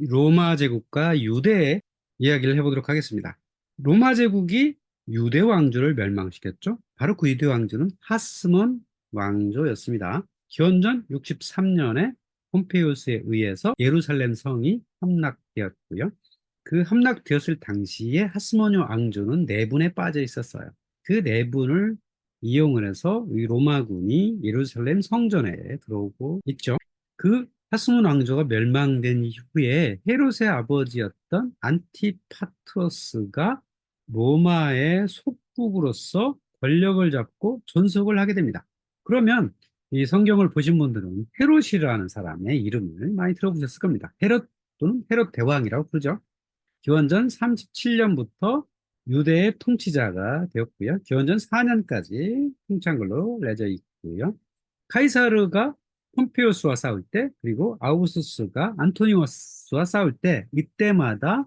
로마 제국과 유대의 이야기를 해보도록 하겠습니다. 로마 제국이 유대 왕조를 멸망시켰죠. 바로 그 유대 왕조는 하스몬 왕조였습니다. 기원전 63년에 폼페이오스에 의해서 예루살렘 성이 함락되었고요. 그 함락되었을 당시에 하스몬 왕조는 내분에 빠져 있었어요. 그 내분을 이용을 해서 이 로마군이 예루살렘 성전에 들어오고 있죠. 그 하스몬 왕조가 멸망된 이후에 헤롯의 아버지였던 안티파트로스가 로마의 속국으로서 권력을 잡고 존속을 하게 됩니다. 그러면 이 성경을 보신 분들은 헤롯이라는 사람의 이름을 많이 들어보셨을 겁니다. 헤롯 또는 헤롯 대왕이라고 부르죠. 기원전 37년부터 유대의 통치자가 되었고요. 기원전 4년까지 통치한 걸로 알려져 있고요. 카이사르가 폼페오스와 싸울 때 그리고 아우구스투스가 안토니오스와 싸울 때 이때마다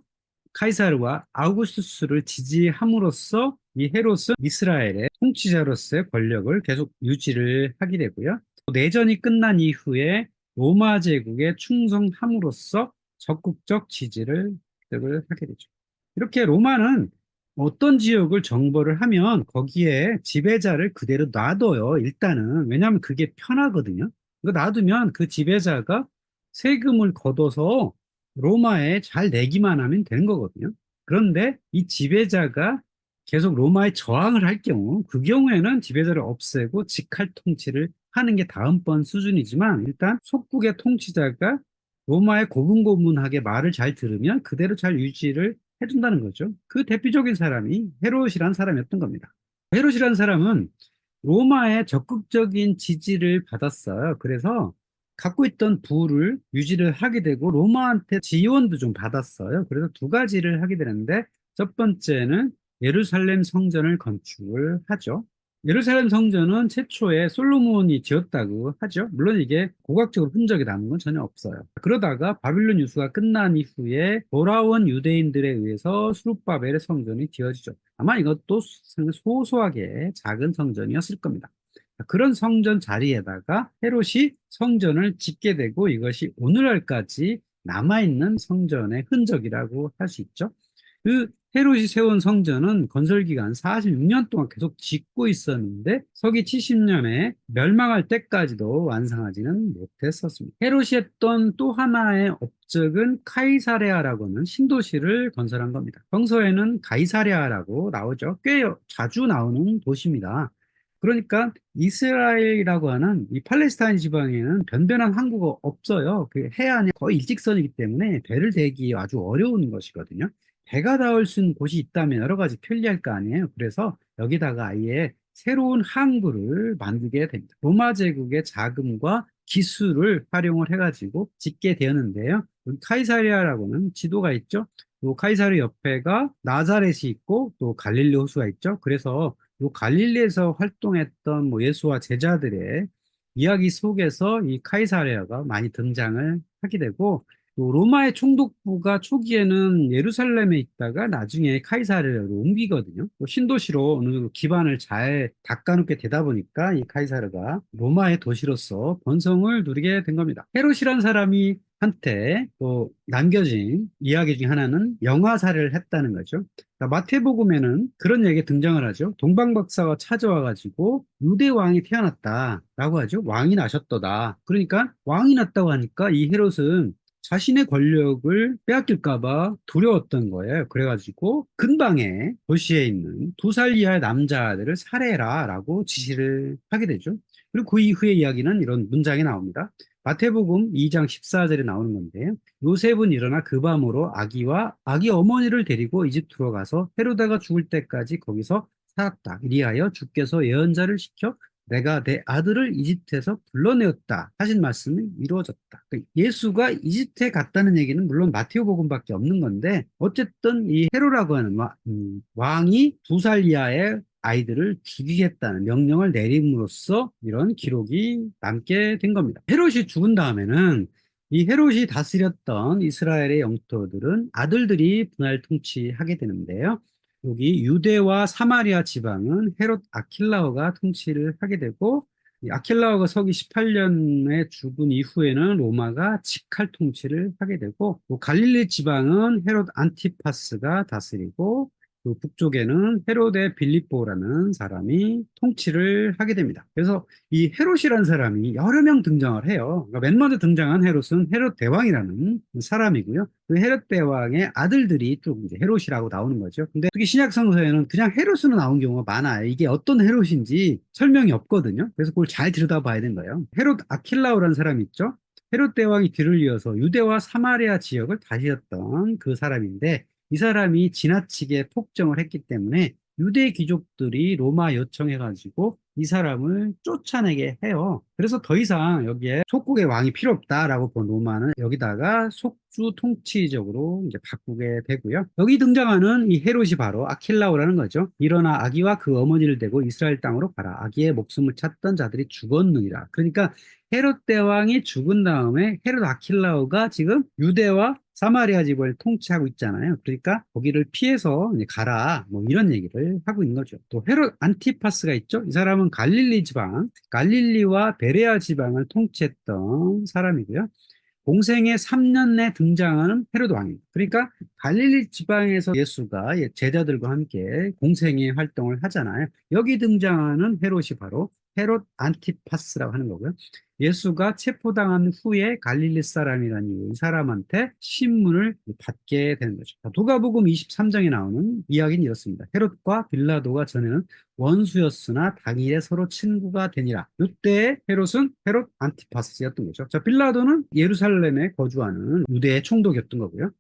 카이사르와 아우구스투스를 지지함으로써 이 헤롯은 이스라엘의 통치자로서의 권력을 계속 유지를 하게 되고요. 내전이 끝난 이후에 로마 제국에 충성함으로써 적극적 지지를 획득을 하게 되죠. 이렇게 로마는 어떤 지역을 정벌을 하면 거기에 지배자를 그대로 놔둬요. 일단은 왜냐하면 그게 편하거든요. 이거 놔두면 그 지배자가 세금을 걷어서 로마에 잘 내기만 하면 되는 거거든요. 그런데 이 지배자가 계속 로마에 저항을 할 경우 그 경우에는 지배자를 없애고 직할 통치를 하는 게 다음번 수준이지만 일단 속국의 통치자가 로마에 고분고분하게 말을 잘 들으면 그대로 잘 유지를 해준다는 거죠. 그 대표적인 사람이 헤롯이라는 사람이었던 겁니다. 헤롯이라는 사람은 로마의 적극적인 지지를 받았어요. 그래서 갖고 있던 부를 유지를 하게 되고 로마한테 지원도 좀 받았어요. 그래서 두 가지를 하게 되는데 첫 번째는 예루살렘 성전을 건축을 하죠. 예루살렘 성전은 최초에 솔로몬이 지었다고 하죠. 물론 이게 고각적으로 흔적이 남은 건 전혀 없어요. 그러다가 바빌론 유수가 끝난 이후에 돌아온 유대인들에 의해서 수룹바벨의 성전이 지어지죠. 아마 이것도 소소하게 작은 성전이었을 겁니다. 그런 성전 자리에다가 헤롯이 성전을 짓게 되고 이것이 오늘날까지 남아있는 성전의 흔적이라고 할 수 있죠. 그 헤롯이 세운 성전은 건설 기간 46년 동안 계속 짓고 있었는데 서기 70년에 멸망할 때까지도 완성하지는 못했었습니다. 헤롯이 했던 또 하나의 업적은 카이사레아라고 하는 신도시를 건설한 겁니다. 평소에는 가이사레아라고 나오죠. 꽤 자주 나오는 도시입니다. 그러니까 이스라엘이라고 하는 이 팔레스타인 지방에는 변변한 항구가 없어요. 그 해안이 거의 일직선이기 때문에 배를 대기 아주 어려운 것이거든요. 배가 닿을 수 있는 곳이 있다면 여러 가지 편리할 거 아니에요. 그래서 여기다가 아예 새로운 항구를 만들게 됩니다. 로마 제국의 자금과 기술을 활용을 해가지고 짓게 되었는데요. 카이사리아라고는 지도가 있죠. 또 카이사르 옆에가 나자렛이 있고 또 갈릴리 호수가 있죠. 그래서 이 갈릴리에서 활동했던 뭐 예수와 제자들의 이야기 속에서 이 카이사리아가 많이 등장을 하게 되고 또 로마의 총독부가 초기에는 예루살렘에 있다가 나중에 카이사르로 옮기거든요. 또 신도시로 어느 정도 기반을 잘 닦아놓게 되다 보니까 이 카이사르가 로마의 도시로서 번성을 누리게 된 겁니다. 헤롯이란 사람이 한테 또 남겨진 이야기 중 하나는 영화사를 했다는 거죠. 그러니까 마태복음에는 그런 얘기 등장을 하죠. 동방박사가 찾아와가지고 유대 왕이 태어났다라고 하죠. 왕이 나셨도다. 그러니까 왕이 났다고 하니까 이 헤롯은 자신의 권력을 빼앗길까봐 두려웠던 거예요. 그래가지고 근방에 도시에 있는 두 살 이하의 남자들을 살해라 라고 지시를 하게 되죠. 그리고 그 이후의 이야기는 이런 문장이 나옵니다. 마태복음 2장 14절에 나오는 건데요. 요셉은 일어나 그 밤으로 아기와 아기 어머니를 데리고 이집트로 가서 헤로다가 죽을 때까지 거기서 살았다. 이리하여 주께서 예언자를 시켜 내가 내 아들을 이집트에서 불러내었다 하신 말씀이 이루어졌다. 그러니까 예수가 이집트에 갔다는 얘기는 물론 마테오 복음밖에 없는 건데 어쨌든 이 헤로라고 하는 음, 왕이 두 살 이하의 아이들을 죽이겠다는 명령을 내림으로써 이런 기록이 남게 된 겁니다. 헤롯이 죽은 다음에는 이 헤롯이 다스렸던 이스라엘의 영토들은 아들들이 분할 통치하게 되는데요. 여기 유대와 사마리아 지방은 헤롯 아킬라오가 통치를 하게 되고 이 아킬라오가 서기 18년에 죽은 이후에는 로마가 직할 통치를 하게 되고 또 갈릴리 지방은 헤롯 안티파스가 다스리고 그 북쪽에는 헤로데 빌립보라는 사람이 통치를 하게 됩니다. 그래서 이 헤롯이라는 사람이 여러 명 등장을 해요. 그러니까 맨 먼저 등장한 헤롯은 헤롯 대왕이라는 사람이고요. 그 헤롯 대왕의 아들들이 쭉 이제 헤롯이라고 나오는 거죠. 근데 특히 신약 성서에는 그냥 헤롯으로 나온 경우가 많아요. 이게 어떤 헤롯인지 설명이 없거든요. 그래서 그걸 잘 들여다봐야 되는 거예요. 헤롯 아킬라오라는 사람이 있죠. 헤롯 대왕이 뒤를 이어서 유대와 사마리아 지역을 다스렸던 그 사람인데 이 사람이 지나치게 폭정을 했기 때문에 유대 귀족들이 로마 요청해가지고 이 사람을 쫓아내게 해요. 그래서 더 이상 여기에 속국의 왕이 필요 없다라고 본 로마는 여기다가 속주 통치적으로 이제 바꾸게 되고요. 여기 등장하는 이 헤롯이 바로 아킬라오라는 거죠. 일어나 아기와 그 어머니를 대고 이스라엘 땅으로 가라. 아기의 목숨을 찾던 자들이 죽었느니라. 그러니까 헤롯 대왕이 죽은 다음에 헤롯 아킬라오가 지금 유대와 사마리아 집을 통치하고 있잖아요. 그러니까 거기를 피해서 가라 뭐 이런 얘기를 하고 있는 거죠. 또 헤롯 안티파스가 있죠. 이 사람은 갈릴리 지방, 갈릴리와 베레아 지방을 통치했던 사람이고요. 공생의 3년 내 등장하는 헤롯 왕입니다. 그러니까 갈릴리 지방에서 예수가 제자들과 함께 공생의 활동을 하잖아요. 여기 등장하는 헤롯이 바로 헤롯 안티파스라고 하는 거고요. 예수가 체포당한 후에 갈릴리 사람이라니 이 사람한테 신문을 받게 되는 거죠. 누가복음 23장에 나오는 이야기는 이렇습니다. 헤롯과 빌라도가 전에는 원수였으나 당일에 서로 친구가 되니라. 이때 헤롯은 헤롯 안티파스였던 거죠. 자, 빌라도는 예루살렘에 거주하는 유대의 총독이었던 거고요.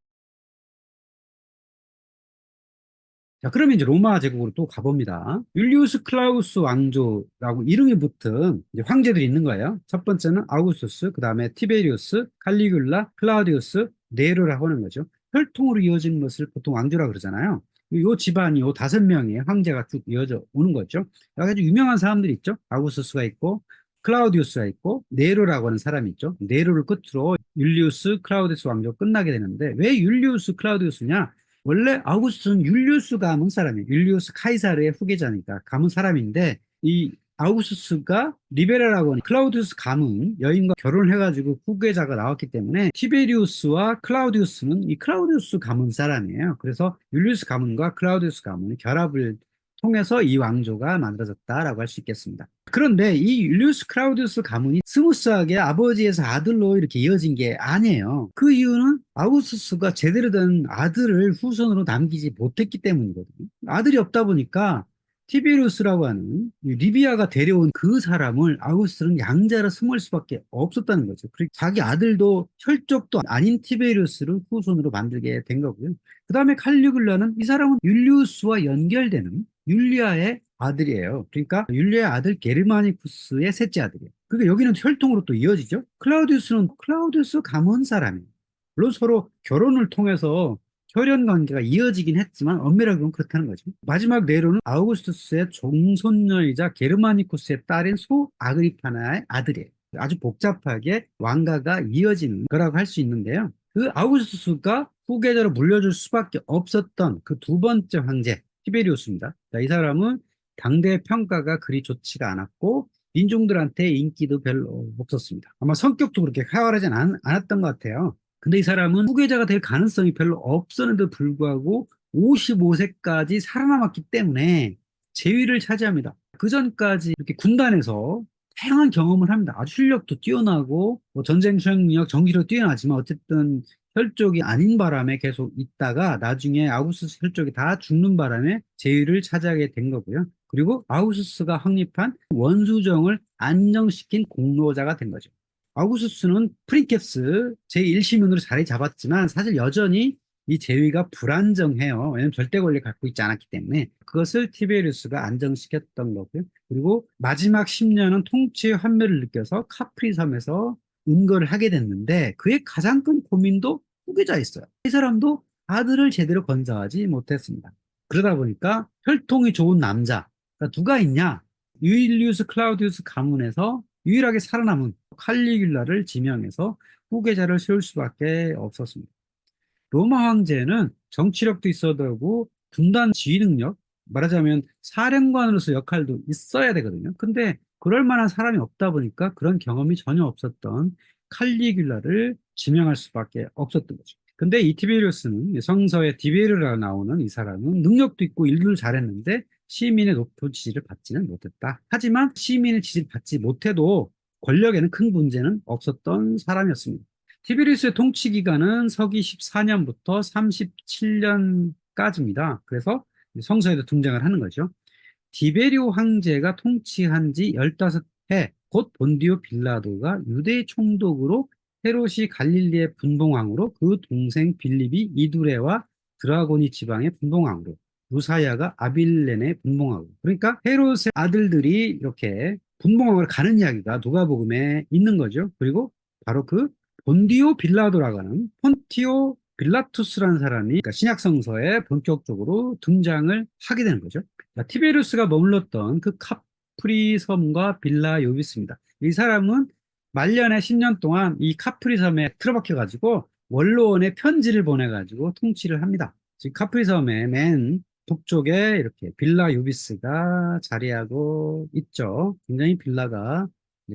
자, 그러면 이제 로마 제국으로 또 가봅니다. 율리우스 클라우스 왕조라고 이름이 붙은 황제들이 있는 거예요. 첫 번째는 아우구스투스, 그 다음에 티베리우스, 칼리굴라, 클라우디우스, 네로라고 하는 거죠. 혈통으로 이어진 것을 보통 왕조라 그러잖아요. 이 집안이 요 다섯 명의 황제가 쭉 이어져 오는 거죠. 여러 가지 유명한 사람들이 있죠. 아우구스투스가 있고, 클라우디우스가 있고, 네로라고 하는 사람이 있죠. 네로를 끝으로 율리우스 클라우디우스 왕조 끝나게 되는데 왜 율리우스 클라우디우스냐? 원래 아우구스트는 율리우스 가문 사람이에요. 율리우스 카이사르의 후계자니까 가문 사람인데 이 아우구스트가 리베라라고 하는 클라우디우스 가문 여인과 결혼을 해가지고 후계자가 나왔기 때문에 티베리우스와 클라우디우스는 이 클라우디우스 가문 사람이에요. 그래서 율리우스 가문과 클라우디우스 가문의 결합을 통해서 이 왕조가 만들어졌다라고 할 수 있겠습니다. 그런데 이 율리우스 클라우디우스 가문이 스무스하게 아버지에서 아들로 이렇게 이어진 게 아니에요. 그 이유는 아우구스가 제대로 된 아들을 후손으로 남기지 못했기 때문이거든요. 아들이 없다 보니까 티베리우스라고 하는 리비아가 데려온 그 사람을 아우구스는 양자로 스몰 수밖에 없었다는 거죠. 그리고 자기 아들도 혈족도 아닌 티베리우스를 후손으로 만들게 된 거고요. 그 다음에 칼리굴라는 이 사람은 율리우스와 연결되는 율리아의 아들이에요. 그러니까 율리아의 아들 게르마니쿠스의 셋째 아들이에요. 그러니까 여기는 혈통으로 또 이어지죠. 클라우디우스는 클라우디우스 가문 사람이에요. 물론 서로 결혼을 통해서 혈연 관계가 이어지긴 했지만 엄밀하게 보면 그렇다는 거죠. 마지막 네로는 아우구스투스의 종손녀이자 게르마니쿠스의 딸인 소 아그리파나의 아들이에요. 아주 복잡하게 왕가가 이어지는 거라고 할 수 있는데요. 그 아우구스투스가 후계자로 물려줄 수밖에 없었던 그 두 번째 황제 티베리우스입니다. 이 사람은 당대 평가가 그리 좋지가 않았고 민중들한테 인기도 별로 없었습니다. 아마 성격도 그렇게 쾌활하지 않, 않았던 것 같아요. 근데 이 사람은 후계자가 될 가능성이 별로 없었는데도 불구하고 55세까지 살아남았기 때문에 재위를 차지합니다. 그 전까지 이렇게 군단에서 다양한 경험을 합니다. 아주 실력도 뛰어나고 뭐 전쟁 수행력, 정기력 뛰어나지만 어쨌든 혈족이 아닌 바람에 계속 있다가 나중에 아우구스스 혈족이 다 죽는 바람에 제위를 차지하게 된 거고요. 그리고 아우구스스가 확립한 원수정을 안정시킨 공로자가 된 거죠. 아우구스스는 프린캡스 제1시민으로 자리 잡았지만 사실 여전히 이 제위가 불안정해요. 왜냐면 절대 권리 갖고 있지 않았기 때문에 그것을 티베리우스가 안정시켰던 거고요. 그리고 마지막 10년은 통치의 환멸을 느껴서 카프리 섬에서 은거를 하게 됐는데 그의 가장 큰 고민도 후계자였어요. 이 사람도 아들을 제대로 건사하지 못했습니다. 그러다 보니까 혈통이 좋은 남자 그러니까 누가 있냐? 유일리우스 클라우디우스 가문에서 유일하게 살아남은 칼리귤라를 지명해서 후계자를 세울 수밖에 없었습니다. 로마 황제는 정치력도 있어야 되고 분단 지휘 능력, 말하자면 사령관으로서 역할도 있어야 되거든요. 근데 그럴 만한 사람이 없다 보니까 그런 경험이 전혀 없었던 칼리귤라를 지명할 수밖에 없었던 거죠. 근데 이 티베리우스는 성서에 디베르라 나오는 이 사람은 능력도 있고 일도 잘했는데 시민의 높은 지지를 받지는 못했다. 하지만 시민의 지지를 받지 못해도 권력에는 큰 문제는 없었던 사람이었습니다. 티베리우스의 통치 기간은 서기 14년부터 37년까지입니다. 그래서 성서에도 등장을 하는 거죠. 디베리오 황제가 통치한 지 15해, 곧 본디오 빌라도가 유대 총독으로 헤롯이 갈릴리의 분봉왕으로 그 동생 빌립이 이두레와 드라고니 지방의 분봉왕으로 루사야가 아빌렌의 분봉왕으로 그러니까 헤롯의 아들들이 이렇게 분봉왕으로 가는 이야기가 누가복음에 있는 거죠. 그리고 바로 그 본디오 빌라도라고 하는 폰티오 빌라투스라는 사람이 그러니까 신약 성서에 본격적으로 등장을 하게 되는 거죠. 자, 티베리우스가 머물렀던 그 카프리 섬과 빌라 요비스입니다. 이 사람은 말년에 10년 동안 이 카프리 섬에 틀어박혀 가지고 원로원에 편지를 보내 가지고 통치를 합니다. 지금 카프리 섬의 맨 북쪽에 이렇게 빌라 요비스가 자리하고 있죠. 굉장히 빌라가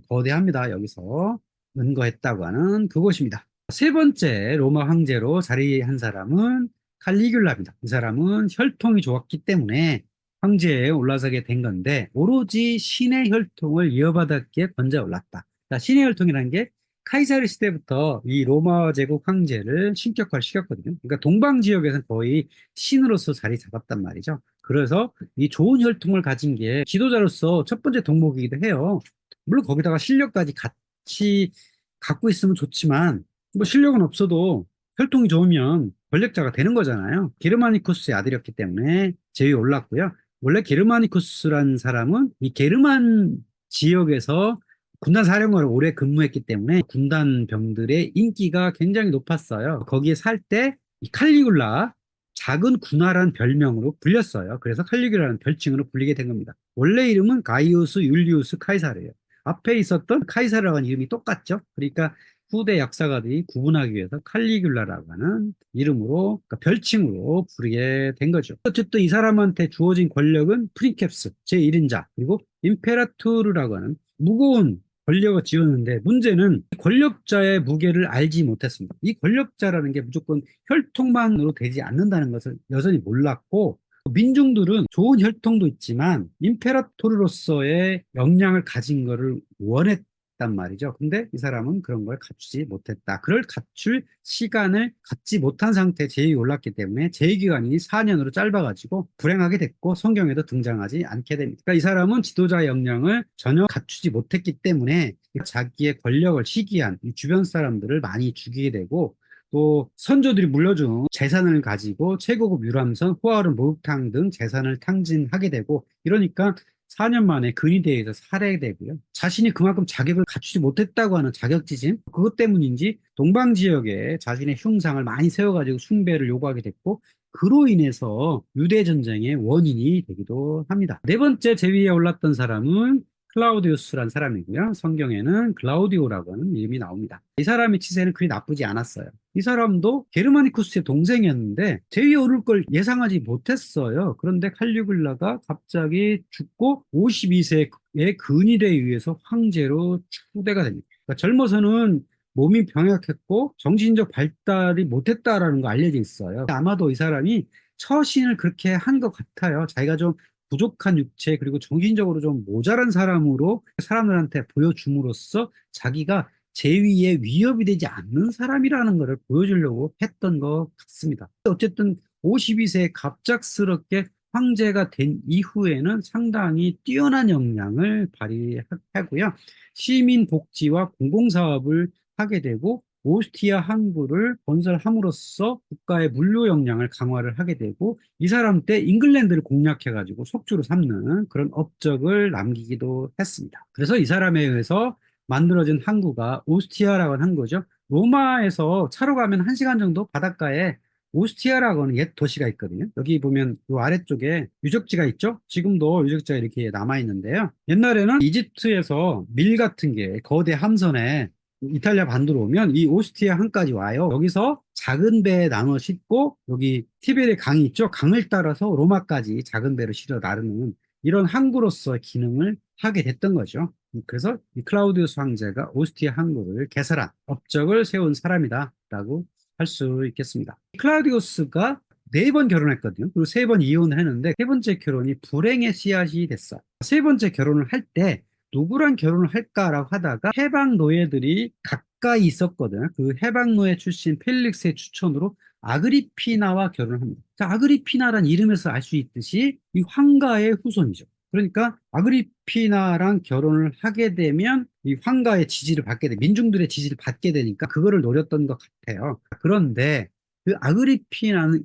거대합니다. 여기서 은거했다고 하는 그곳입니다. 세 번째 로마 황제로 자리한 사람은 칼리귤라입니다. 이 사람은 혈통이 좋았기 때문에 황제에 올라서게 된 건데 오로지 신의 혈통을 이어받았기에 건져 올랐다. 자, 신의 혈통이라는 게 카이사르 시대부터 이 로마 제국 황제를 신격화를 시켰거든요. 그러니까 동방 지역에서는 거의 신으로서 자리 잡았단 말이죠. 그래서 이 좋은 혈통을 가진 게 지도자로서 첫 번째 덕목이기도 해요. 물론 거기다가 실력까지 같이 갖고 있으면 좋지만 뭐 실력은 없어도 혈통이 좋으면 권력자가 되는 거잖아요. 게르마니쿠스의 아들이었기 때문에 제위에 올랐고요. 원래 게르마니쿠스라는 사람은 이 게르만 지역에서 군단 사령관을 오래 근무했기 때문에 군단 병들의 인기가 굉장히 높았어요. 거기에 살 때 이 칼리굴라 작은 군화라는 별명으로 불렸어요. 그래서 칼리굴라는 별칭으로 불리게 된 겁니다. 원래 이름은 가이우스 율리우스 카이사르예요. 앞에 있었던 카이사르라는 이름이 똑같죠. 그러니까 후대 역사가들이 구분하기 위해서 칼리귤라라고 하는 이름으로 그러니까 별칭으로 부르게 된 거죠. 어쨌든 이 사람한테 주어진 권력은 프리캡스 제1인자 그리고 임페라투르라고 하는 무거운 권력을 지었는데 문제는 권력자의 무게를 알지 못했습니다. 이 권력자라는 게 무조건 혈통만으로 되지 않는다는 것을 여전히 몰랐고 민중들은 좋은 혈통도 있지만 임페라토르로서의 역량을 가진 것을 원했 단 말이죠. 근데 이 사람은 그런 걸 갖추지 못했다. 그걸 갖출 시간을 갖지 못한 상태에 제위 올랐기 때문에 제위 기간이 4년으로 짧아가지고 불행하게 됐고 성경에도 등장하지 않게 됩니다. 그러니까 이 사람은 지도자 역량을 전혀 갖추지 못했기 때문에 자기의 권력을 시기한 이 주변 사람들을 많이 죽이게 되고 또 선조들이 물려준 재산을 가지고 최고급 유람선, 호화로운 목욕탕 등 재산을 탕진하게 되고 이러니까 4년 만에 근위대에서 살해되고요. 자신이 그만큼 자격을 갖추지 못했다고 하는 자격지심 그것 때문인지 동방 지역에 자신의 흉상을 많이 세워가지고 숭배를 요구하게 됐고 그로 인해서 유대 전쟁의 원인이 되기도 합니다. 네 번째 제위에 올랐던 사람은 클라우디우스란 사람이고요. 성경에는 클라우디오라고 하는 이름이 나옵니다. 이 사람의 치세는 그리 나쁘지 않았어요. 이 사람도 게르마니쿠스의 동생이었는데 제위에 오를 걸 예상하지 못했어요. 그런데 칼리굴라가 갑자기 죽고 52세의 근일에 의해서 황제로 추대가 됩니다. 그러니까 젊어서는 몸이 병약했고 정신적 발달이 못했다라는 거 알려져 있어요. 아마도 이 사람이 처신을 그렇게 한 것 같아요. 자기가 좀 부족한 육체 그리고 정신적으로 좀 모자란 사람으로 사람들한테 보여줌으로써 자기가 제위에 위협이 되지 않는 사람이라는 것을 보여주려고 했던 것 같습니다. 어쨌든 52세에 갑작스럽게 황제가 된 이후에는 상당히 뛰어난 역량을 발휘하고요. 시민 복지와 공공사업을 하게 되고 오스티아 항구를 건설함으로써 국가의 물류 역량을 강화를 하게 되고 이 사람 때 잉글랜드를 공략해가지고 속주로 삼는 그런 업적을 남기기도 했습니다. 그래서 이 사람에 의해서 만들어진 항구가 오스티아라고 하는 항구죠. 로마에서 차로 가면 1시간 정도 바닷가에 오스티아라고 하는 옛 도시가 있거든요. 여기 보면 이 아래쪽에 유적지가 있죠. 지금도 유적지가 이렇게 남아 있는데요. 옛날에는 이집트에서 밀 같은 게 거대 함선에 이탈리아 반도로 오면 이 오스티아 항까지 와요. 여기서 작은 배에 나눠 싣고 여기 티베리 강이 있죠. 강을 따라서 로마까지 작은 배를 실어 나르는 이런 항구로서의 기능을 하게 됐던 거죠. 그래서 이 클라우디우스 황제가 오스티아 항구를 개설한 업적을 세운 사람이다라고 할 수 있겠습니다. 클라우디우스가 네 번 결혼했거든요. 그리고 세 번 이혼을 했는데 세 번째 결혼이 불행의 씨앗이 됐어. 세 번째 결혼을 할 때 누구랑 결혼을 할까라고 하다가 해방 노예들이 가까이 있었거든요. 그 해방 노예 출신 펠릭스의 추천으로 아그리피나와 결혼을 합니다. 자, 아그리피나란 이름에서 알 수 있듯이 이 황가의 후손이죠. 그러니까 아그리피나랑 결혼을 하게 되면 이 황가의 지지를 받게 돼, 민중들의 지지를 받게 되니까 그거를 노렸던 것 같아요. 그런데 그 아그리피나는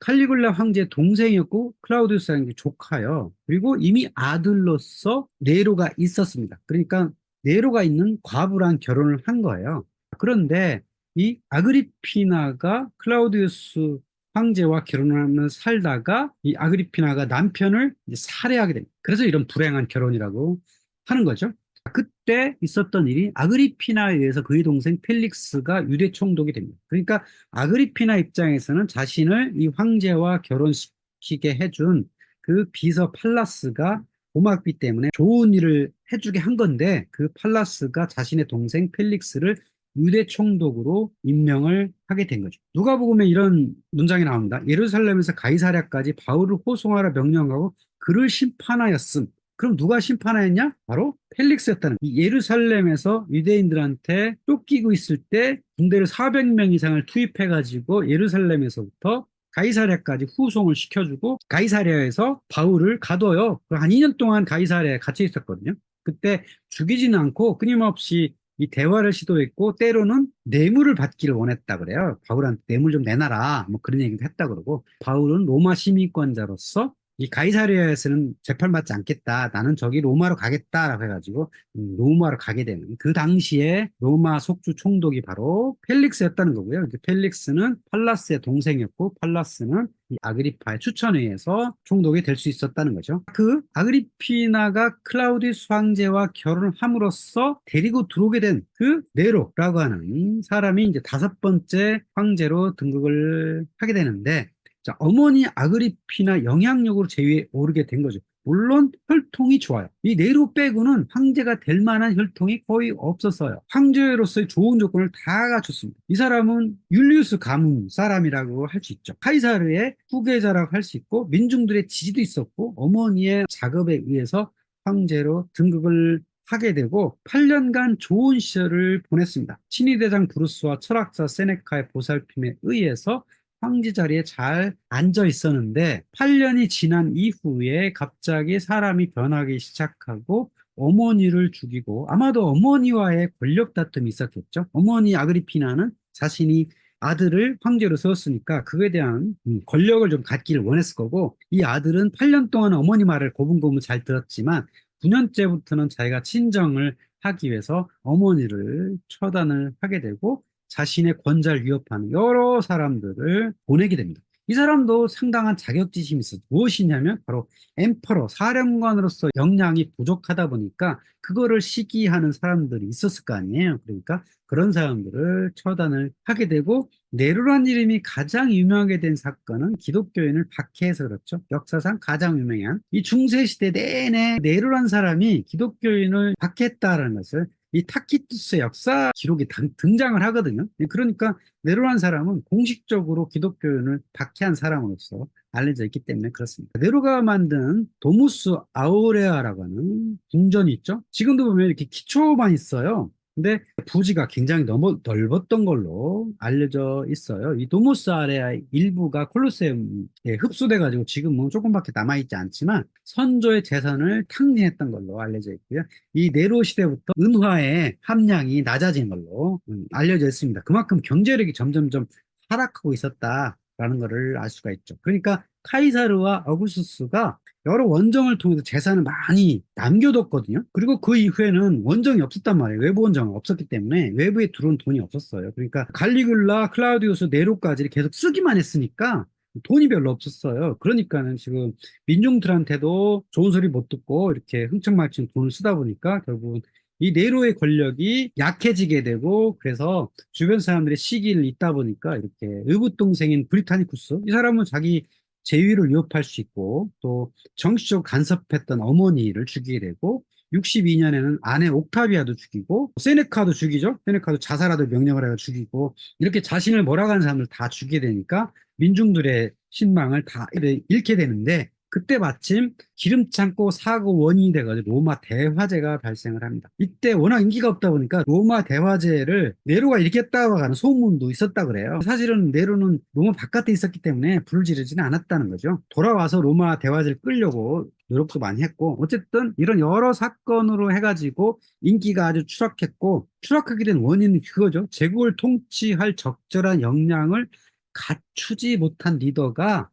칼리굴라 황제의 동생이었고 클라우디우스 황제 조카요. 그리고 이미 아들로서 네로가 있었습니다. 그러니까 네로가 있는 과부랑 결혼을 한 거예요. 그런데 이 아그리피나가 클라우디우스 황제와 결혼하며 살다가 이 아그리피나가 남편을 이제 살해하게 됩니다. 그래서 이런 불행한 결혼이라고 하는 거죠. 그때 있었던 일이 아그리피나에 의해서 그의 동생 펠릭스가 유대 총독이 됩니다. 그러니까 아그리피나 입장에서는 자신을 이 황제와 결혼시키게 해준 그 비서 팔라스가 고맙기 때문에 좋은 일을 해주게 한 건데 그 팔라스가 자신의 동생 펠릭스를 유대 총독으로 임명을 하게 된 거죠. 누가복음에 이런 문장이 나옵니다. 예루살렘에서 가이사랴까지 바울을 호송하라 명령하고 그를 심판하였음. 그럼 누가 심판하였냐? 바로 펠릭스였다는 이 예루살렘에서 유대인들한테 쫓기고 있을 때 군대를 400명 이상을 투입해가지고 예루살렘에서부터 가이사랴까지 후송을 시켜주고 가이사랴에서 바울을 가둬요. 한 2년 동안 가이사랴에 갇혀 있었거든요. 그때 죽이지는 않고 끊임없이 이 대화를 시도했고 때로는 뇌물을 받기를 원했다 그래요. 바울한테 뇌물 좀 내놔라 뭐 그런 얘기도 했다 그러고 바울은 로마 시민권자로서 이 가이사리아에서는 재판받지 않겠다. 나는 저기 로마로 가겠다라고 해가지고 음, 로마로 가게 되는 그 당시에 로마 속주 총독이 바로 펠릭스였다는 거고요. 펠릭스는 팔라스의 동생이었고 팔라스는 이 아그리파의 추천에 의해서 총독이 될 수 있었다는 거죠. 그 아그리피나가 클라우디스 황제와 결혼을 함으로써 데리고 들어오게 된 그 네로라고 하는 사람이 이제 다섯 번째 황제로 등극을 하게 되는데 자, 어머니 아그리피나 영향력으로 제위에 오르게 된 거죠. 물론 혈통이 좋아요. 이 네로 빼고는 황제가 될 만한 혈통이 거의 없었어요. 황제로서의 좋은 조건을 다 갖췄습니다. 이 사람은 율리우스 가문 사람이라고 할 수 있죠. 카이사르의 후계자라고 할 수 있고 민중들의 지지도 있었고 어머니의 작업에 의해서 황제로 등극을 하게 되고 8년간 좋은 시절을 보냈습니다. 친위대장 브루스와 철학자 세네카의 보살핌에 의해서 황제 자리에 잘 앉아 있었는데 8년이 지난 이후에 갑자기 사람이 변하기 시작하고 어머니를 죽이고 아마도 어머니와의 권력 다툼이 있었겠죠. 어머니 아그리피나는 자신이 아들을 황제로 세웠으니까 그에 대한 음, 권력을 좀 갖기를 원했을 거고 이 아들은 8년 동안 어머니 말을 고분고분 잘 들었지만 9년째부터는 자기가 친정을 하기 위해서 어머니를 처단을 하게 되고 자신의 권자를 위협하는 여러 사람들을 보내게 됩니다. 이 사람도 상당한 자격지심이 있어 무엇이냐면 바로 엠퍼러 사령관으로서 역량이 부족하다 보니까 그거를 시기하는 사람들이 있었을 거 아니에요. 그러니까 그런 사람들을 처단을 하게 되고 네로란 이름이 가장 유명하게 된 사건은 기독교인을 박해해서 그렇죠. 역사상 가장 유명한 이 중세시대 내내 네로란 사람이 기독교인을 박해했다는 것을 이 타키투스의 역사 기록이 등장을 하거든요. 그러니까 네로란 사람은 공식적으로 기독교인을 박해한 사람으로서 알려져 있기 때문에 그렇습니다. 네로가 만든 도무스 아우레아라고 하는 궁전이 있죠. 지금도 보면 이렇게 기초만 있어요. 근데 부지가 굉장히 너무 넓었던 걸로 알려져 있어요. 이 도모스 아레아 일부가 콜로세움에 흡수돼 가지고 지금은 조금밖에 남아 있지 않지만 선조의 재산을 탕진했던 걸로 알려져 있고요. 이 네로 시대부터 은화의 함량이 낮아진 걸로 음, 알려져 있습니다. 그만큼 경제력이 점점점 하락하고 있었다라는 것을 알 수가 있죠. 그러니까 카이사르와 어구스스가 여러 원정을 통해서 재산을 많이 남겨뒀거든요. 그리고 그 이후에는 원정이 없었단 말이에요. 외부 원정은 없었기 때문에 외부에 들어온 돈이 없었어요. 그러니까 갈리굴라, 클라우디우스, 네로까지 계속 쓰기만 했으니까 돈이 별로 없었어요. 그러니까는 지금 민중들한테도 좋은 소리 못 듣고 이렇게 흥청망청 돈을 쓰다 보니까 결국은 이 네로의 권력이 약해지게 되고 그래서 주변 사람들의 시기를 잇다 보니까 이렇게 의붓동생인 브리타니쿠스 이 사람은 자기 재위를 위협할 수 있고 또 정치적으로 간섭했던 어머니를 죽이게 되고 62년에는 아내 옥타비아도 죽이고 세네카도 죽이죠. 세네카도 자살하도 명령을 해가 죽이고 이렇게 자신을 몰아가는 사람을 다 죽이게 되니까 민중들의 신망을 다 잃게 되는데 그때 마침 기름 창고 사고 원인이 돼가지고 로마 대화재가 발생을 합니다. 이때 워낙 인기가 없다 보니까 로마 대화재를 네로가 일으켰다고 하는 소문도 있었다 그래요. 사실은 네로는 로마 바깥에 있었기 때문에 불을 지르지는 않았다는 거죠. 돌아와서 로마 대화재를 끌려고 노력도 많이 했고 어쨌든 이런 여러 사건으로 해가지고 인기가 아주 추락했고 추락하게 된 원인은 그거죠. 제국을 통치할 적절한 역량을 갖추지 못한 리더가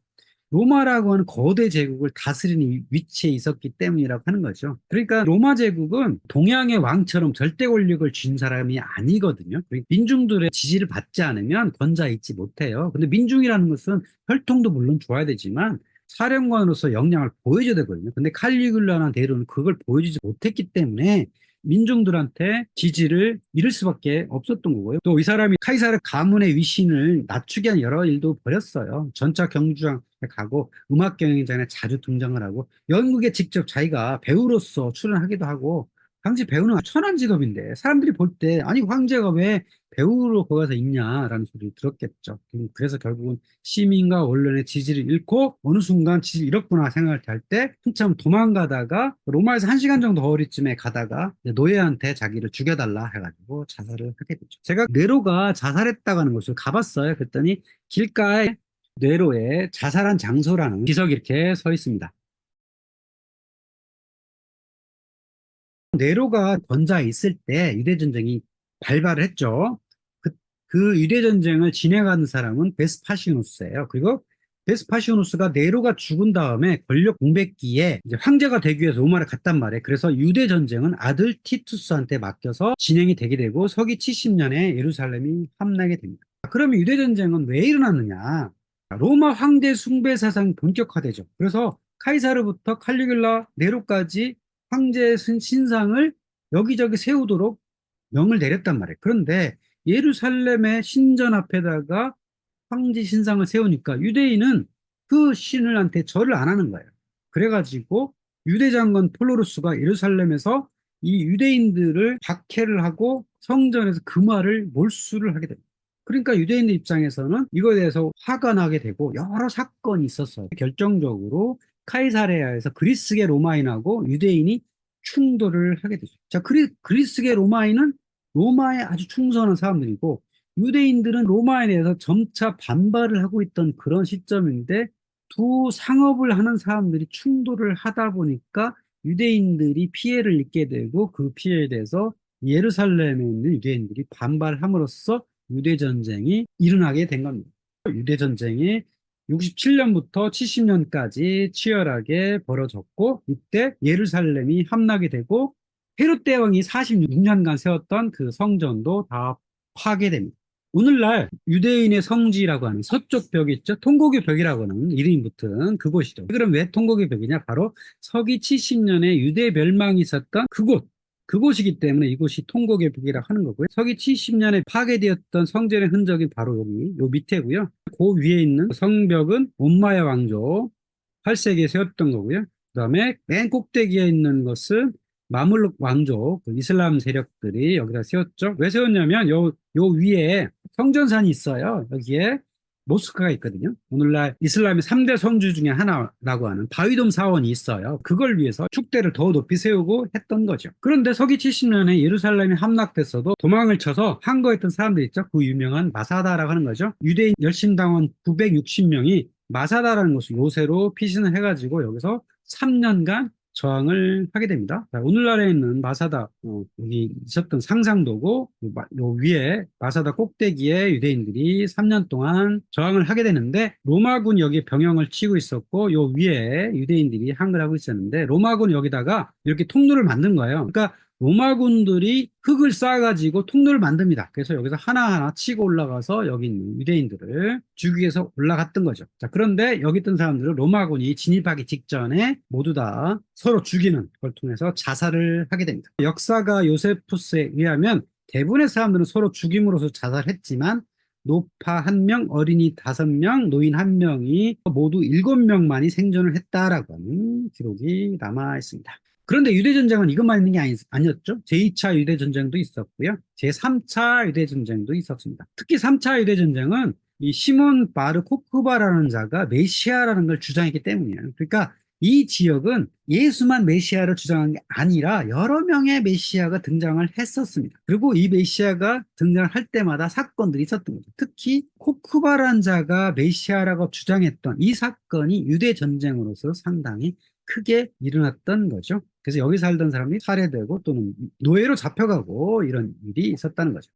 로마라고 하는 거대 제국을 다스리는 위치에 있었기 때문이라고 하는 거죠. 그러니까 로마 제국은 동양의 왕처럼 절대 권력을 쥔 사람이 아니거든요. 민중들의 지지를 받지 않으면 권좌 있지 못해요. 근데 민중이라는 것은 혈통도 물론 좋아야 되지만 사령관으로서 역량을 보여줘야 되거든요. 근데 칼리굴라나 데르는 그걸 보여주지 못했기 때문에 민중들한테 지지를 잃을 수밖에 없었던 거고요. 또 이 사람이 카이사르 가문의 위신을 낮추기 위한 여러 일도 벌였어요. 전차 경주장에 가고 음악 경연장에 자주 등장을 하고 연극에 직접 자기가 배우로서 출연하기도 하고 당시 배우는 천한 직업인데 사람들이 볼 때 아니 황제가 왜 배우로 거기 가서 있냐라는 소리 들었겠죠. 그래서 결국은 시민과 언론의 지지를 잃고 어느 순간 지지를 잃었구나 생각을 할 때 한참 도망가다가 로마에서 한 시간 정도 거리쯤에 가다가 노예한테 자기를 죽여달라 해가지고 자살을 하게 되죠. 제가 네로가 자살했다고 하는 곳을 가봤어요. 그랬더니 길가에 네로의 자살한 장소라는 기석이 이렇게 서 있습니다. 네로가 권좌에 있을 때 유대전쟁이 발발을 했죠. 그, 그 유대전쟁을 진행하는 사람은 베스파시오누스예요. 그리고 베스파시오누스가 네로가 죽은 다음에 권력 공백기에 이제 황제가 되기 위해서 로마를 갔단 말이에요. 그래서 유대전쟁은 아들 티투스한테 맡겨서 진행이 되게 되고 서기 70년에 예루살렘이 함나게 됩니다. 그러면 유대전쟁은 왜 일어났느냐? 로마 황제 숭배 사상이 본격화되죠. 그래서 카이사르부터 칼리굴라 네로까지 황제 신상을 여기저기 세우도록 명을 내렸단 말이에요. 그런데 예루살렘의 신전 앞에다가 황제 신상을 세우니까 유대인은 그 신을한테 절을 안 하는 거예요. 그래가지고 유대 장관 폴로루스가 예루살렘에서 이 유대인들을 박해를 하고 성전에서 금화를 몰수를 하게 됩니다. 그러니까 유대인들 입장에서는 이거에 대해서 화가 나게 되고 여러 사건이 있었어요. 결정적으로 카이사레아에서 그리스계 로마인하고 유대인이 충돌을 하게 되죠. 자, 그리, 그리스계 로마인은 로마에 아주 충성한 사람들이고 유대인들은 로마에 대해서 점차 반발을 하고 있던 그런 시점인데 두 상업을 하는 사람들이 충돌을 하다 보니까 유대인들이 피해를 입게 되고 그 피해에 대해서 예루살렘에 있는 유대인들이 반발함으로써 유대전쟁이 일어나게 된 겁니다. 유대전쟁이 67년부터 70년까지 치열하게 벌어졌고 이때 예루살렘이 함락이 되고 헤롯 대왕이 46년간 세웠던 그 성전도 다 파괴됩니다. 오늘날 유대인의 성지라고 하는 서쪽 벽이 있죠. 통곡의 벽이라고 하는 이름이 붙은 그곳이죠. 그럼 왜 통곡의 벽이냐? 바로 서기 70년에 유대 멸망이 있었던 그곳, 그곳이기 때문에 이곳이 통곡의 벽이라고 하는 거고요. 서기 70년에 파괴되었던 성전의 흔적이 바로 여기, 요 밑에고요. 그 위에 있는 성벽은 옴마야 왕조 8세기에 세웠던 거고요. 그 다음에 맨 꼭대기에 있는 것은 마물룩 왕조, 그 이슬람 세력들이 여기다 세웠죠. 왜 세웠냐면 요, 요 위에 성전산이 있어요. 여기에 모스크가 있거든요. 오늘날 이슬람의 3대 성주 중에 하나라고 하는 바위돔 사원이 있어요. 그걸 위해서 축대를 더 높이 세우고 했던 거죠. 그런데 서기 70년에 예루살렘이 함락됐어도 도망을 쳐서 항거했던 사람들 있죠. 그 유명한 마사다라고 하는 거죠. 유대인 열심당원 960명이 마사다라는 곳을 요새로 피신을 해가지고 여기서 3년간 저항을 하게 됩니다. 자, 오늘날에 있는 마사다 어, 여기 있었던 상상도고 요 위에 마사다 꼭대기에 유대인들이 3년 동안 저항을 하게 되는데 로마군 여기 병영을 치고 있었고 요 위에 유대인들이 항을 하고 있었는데 로마군 여기다가 이렇게 통로를 만든 거예요. 그러니까 로마군들이 흙을 쌓아가지고 통로를 만듭니다. 그래서 여기서 하나하나 치고 올라가서 여기 있는 유대인들을 죽이기 위해서 올라갔던 거죠. 자, 그런데 여기 있던 사람들은 로마군이 진입하기 직전에 모두 다 서로 죽이는 걸 통해서 자살을 하게 됩니다. 역사가 요세푸스에 의하면 대부분의 사람들은 서로 죽임으로써 자살했지만 노파 한 명, 어린이 다섯 명, 노인 한 명이 모두 일곱 명만이 생존을 했다라고 하는 기록이 남아 있습니다. 그런데 유대전쟁은 이것만 있는 게 아니, 아니었죠. 제2차 유대전쟁도 있었고요. 제3차 유대전쟁도 있었습니다. 특히 3차 유대전쟁은 이 시몬 바르 코크바라는 자가 메시아라는 걸 주장했기 때문이에요. 그러니까 이 지역은 예수만 메시아를 주장한 게 아니라 여러 명의 메시아가 등장을 했었습니다. 그리고 이 메시아가 등장할 때마다 사건들이 있었던 거죠. 특히 코크바라는 자가 메시아라고 주장했던 이 사건이 유대 전쟁으로서 상당히 크게 일어났던 거죠. 그래서 여기 살던 사람이 살해되고 또는 노예로 잡혀가고 이런 일이 있었다는 거죠.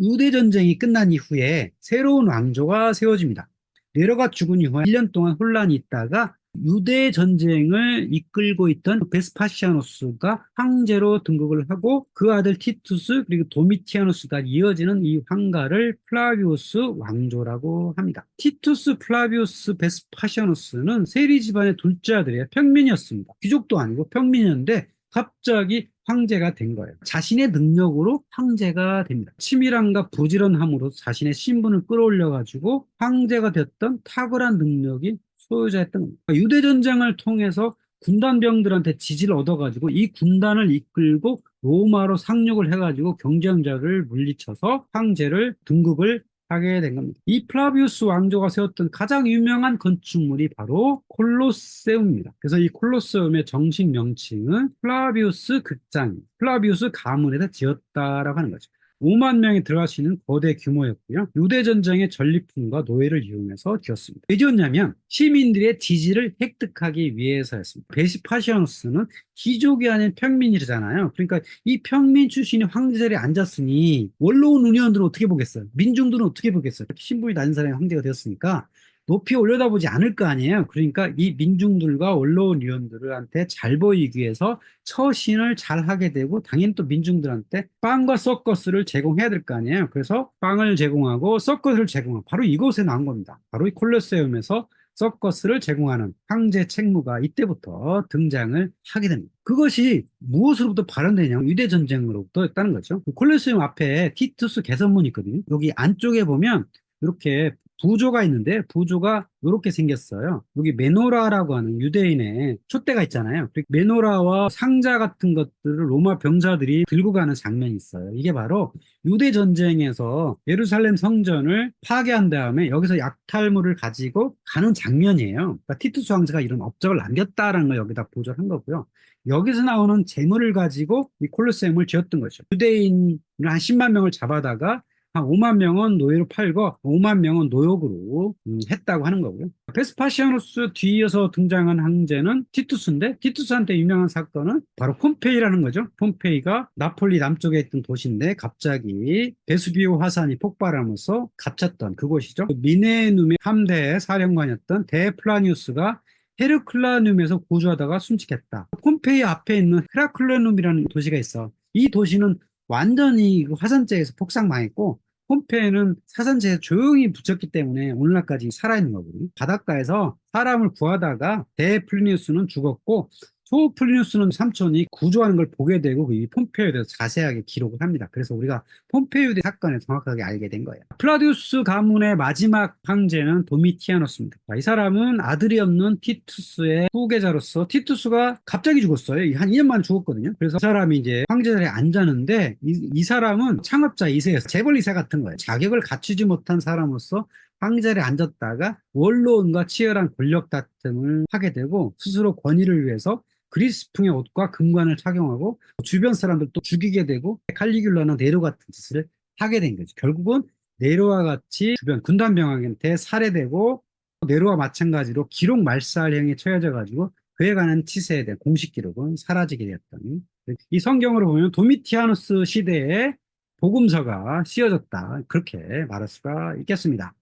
유대 전쟁이 끝난 이후에 새로운 왕조가 세워집니다. 네로가 죽은 이후에 1년 동안 혼란이 있다가 유대 전쟁을 이끌고 있던 베스파시아노스가 황제로 등극을 하고 그 아들 티투스 그리고 도미티아노스가 이어지는 이 황가를 플라비우스 왕조라고 합니다. 티투스 플라비우스 베스파시아노스는 세리 집안의 둘째 아들이에요. 평민이었습니다. 귀족도 아니고 평민이었는데 갑자기 황제가 된 거예요. 자신의 능력으로 황제가 됩니다. 치밀함과 부지런함으로 자신의 신분을 끌어올려가지고 황제가 됐던 탁월한 능력이 소유자였던 겁니다. 유대 전쟁을 통해서 군단병들한테 지지를 얻어가지고 이 군단을 이끌고 로마로 상륙을 해가지고 경쟁자를 물리쳐서 황제를 등극을 하게 된 겁니다. 이 플라비우스 왕조가 세웠던 가장 유명한 건축물이 바로 콜로세움입니다. 그래서 이 콜로세움의 정식 명칭은 플라비우스 극장, 플라비우스 가문에다 지었다라고 하는 거죠. 5만 명이 들어갈 수 있는 거대 규모였고요. 유대 전쟁의 전리품과 노예를 이용해서 지었습니다. 왜 지었냐면 시민들의 지지를 획득하기 위해서였습니다. 베시파시아누스는 귀족이 아닌 평민이잖아요. 그러니까 이 평민 출신이 황제 자리에 앉았으니 원로원 운영들은 어떻게 보겠어요? 민중들은 어떻게 보겠어요? 신분이 낮은 사람이 황제가 되었으니까 높이 올려다보지 않을 거 아니에요. 그러니까 이 민중들과 원로원 위원들한테 잘 보이기 위해서 처신을 잘 하게 되고 당연히 또 민중들한테 빵과 서커스를 제공해야 될 거 아니에요. 그래서 빵을 제공하고 서커스를 제공하고 바로 이곳에 나온 겁니다. 바로 이 콜로세움에서 서커스를 제공하는 황제 책무가 이때부터 등장을 하게 됩니다. 그것이 무엇으로부터 발현되냐면 유대 전쟁으로부터 했다는 거죠. 콜로세움 앞에 티투스 개선문이 있거든요. 여기 안쪽에 보면 이렇게 부조가 있는데 부조가 이렇게 생겼어요. 여기 메노라라고 하는 유대인의 촛대가 있잖아요. 메노라와 상자 같은 것들을 로마 병사들이 들고 가는 장면이 있어요. 이게 바로 유대 전쟁에서 예루살렘 성전을 파괴한 다음에 여기서 약탈물을 가지고 가는 장면이에요. 그러니까 티투스 황제가 이런 업적을 남겼다라는 걸 여기다 보조한 거고요. 여기서 나오는 재물을 가지고 이 콜로세움을 지었던 거죠. 유대인을 한 10만 명을 잡아다가 한 5만 명은 노예로 팔고 5만 명은 노역으로 음, 했다고 하는 거고요. 베스파시아누스 뒤이어서 등장한 황제는 티투스인데 티투스한테 유명한 사건은 바로 폼페이라는 거죠. 폼페이가 나폴리 남쪽에 있던 도시인데 갑자기 베수비오 화산이 폭발하면서 갇혔던 그곳이죠. 미네눔의 함대 사령관이었던 데플라니우스가 헤르클라눔에서 거주하다가 숨지겠다. 폼페이 앞에 있는 헤라클라눔이라는 도시가 있어. 이 도시는 완전히 그 화산재에서 폭삭 망했고 폼페이는 사산재에 조용히 붙였기 때문에 오늘날까지 살아있는 거거든요. 바닷가에서 사람을 구하다가 데플리니우스는 죽었고 소플리누스는 삼촌이 구조하는 걸 보게 되고 이 폼페이오에 대해서 자세하게 기록을 합니다. 그래서 우리가 폼페이오 사건을 정확하게 알게 된 거예요. 플라디우스 가문의 마지막 황제는 도미티아노스입니다. 이 사람은 아들이 없는 티투스의 후계자로서 티투스가 갑자기 죽었어요. 한 2년 만에 죽었거든요. 그래서 그 사람이 이제 황제 자리에 앉았는데 이, 이 사람은 창업자 2세였어. 재벌 2세 같은 거예요. 자격을 갖추지 못한 사람으로서 황제에 앉았다가 원로원과 치열한 권력 다툼을 하게 되고 스스로 권위를 위해서 그리스풍의 옷과 금관을 착용하고 주변 사람들 또 죽이게 되고 칼리귤라나 네로 같은 짓을 하게 된 거죠. 결국은 네로와 같이 주변 군단병한테 살해되고 네로와 마찬가지로 기록 말살형에 처해져 가지고 그에 관한 치세에 대한 공식 기록은 사라지게 되었던 이 성경으로 보면 도미티아누스 시대에 복음서가 씌어졌다 그렇게 말할 수가 있겠습니다.